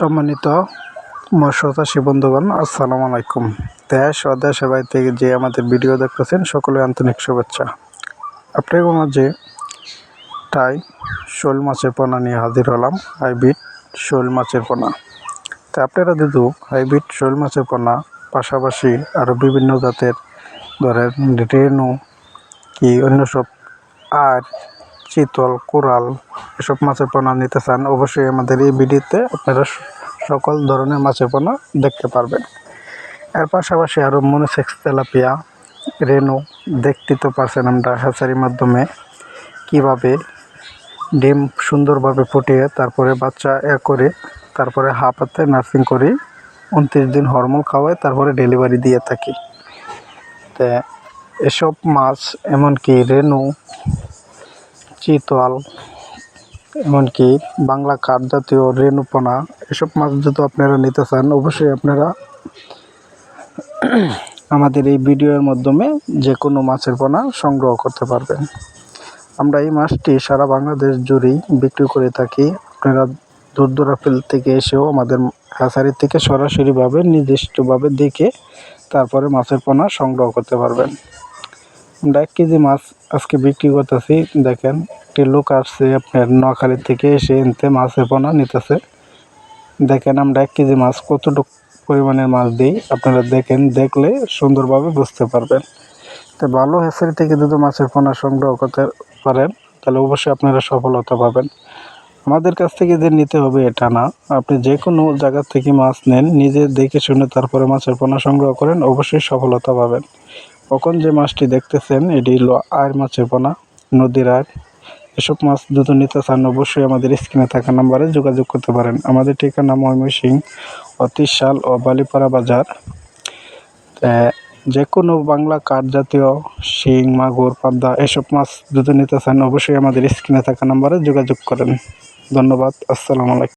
সম্মানিত মৎস্যচাষী বন্ধুগণ, আসসালামু আলাইকুম। দেশ ও দেশের থেকে যে আমাদের ভিডিও দেখতেছেন, সকলে আন্তরিক শুভেচ্ছা। আপনাদের মাঝে তাই শোল মাছের পোনা নিয়ে হাজির হলাম, হাইব্রিড শোল মাছের পোনা। তা আপনারা যদি হাইব্রিড শোল মাছের পোনা পাশাপাশি আরও বিভিন্ন জাতের ধরেন রেনু, কি অন্য সব আর চিতল কোরাল এসব মাছের পোনা নিতে চান, অবশ্যই আমাদের এই ভিডিওতে আপনারা সকল ধরনের মাছের পোনা দেখতে পারবেন। এর পাশাপাশি আরও মনোসেক্স তেলাপিয়া রেনু দেখতে তো পারছেন আমরা হ্যাচারির মাধ্যমে কীভাবে ডিম সুন্দরভাবে ফুটিয়ে তারপরে বাচ্চা এ করে তারপরে হাঁপাতে নার্সিং করি উনত্রিশ দিন হরমোন খাওয়াই তারপরে ডেলিভারি দিয়ে থাকি। তা এসব মাছ এমনকি রেনু চিতল, এমনকি বাংলা কাঠ জাতীয় রেণুপনা, এসব মাছ যদি আপনারা নিতে চান, অবশ্যই আপনারা আমাদের এই ভিডিওর মাধ্যমে যে কোনো মাছের পোনা সংগ্রহ করতে পারবেন। আমরা এই মাছটি সারা বাংলাদেশ জুড়েই বিক্রি করে থাকি। আপনারা দূর দূরাফিল থেকে এসেও আমাদের হ্যাচারি থেকে সরাসরিভাবে, নির্দিষ্টভাবে দেখে তারপরে মাছের পোনা সংগ্রহ করতে পারবেন। আমরা এক কেজি মাছ আজকে বিক্রি করতেছি। দেখেন, একটি লোক আসছে আপনার নোয়াখালী থেকে, এসে এনতে মাছের পোনা নিতেছে। দেখেন, আমরা এক কেজি মাছ কতটুকু পরিমাণের মাছ দিই, আপনারা দেখেন, দেখলে সুন্দরভাবে বুঝতে পারবেন। তো ভালো হ্যাচারি থেকে যদি মাছের পোনা সংগ্রহ করতে পারেন, তাহলে অবশ্যই আপনারা সফলতা পাবেন। আমাদের কাছ থেকে যে নিতে হবে এটা না। আপনি যে কোনো জায়গা থেকে মাছ নেন, নিজে দেখে শুনে তারপরে মাছের পোনা সংগ্রহ করেন, অবশ্যই সফলতা পাবেন। কখন যে মাছটি দেখতেছেন, এটি হলো আয়ের মাছের পোনা, নদীর আয় এসব মাছ যদি নিতে চান, অবশ্যই আমাদের স্ক্রিনে থাকা নাম্বারে যোগাযোগ করতে পারেন। আমাদের ঠিকানা ময়মনসিংহ, অতিশাল ও বালিপাড়া বাজার। যে কোনো বাংলা কাঠ জাতীয়, শিং, মাগুর, পাবদা, এসব মাছ যদি নিতে চান, অবশ্যই আমাদের স্ক্রিনে থাকা নাম্বারে যোগাযোগ করেন। ধন্যবাদ, আসসালামু আলাইকুম।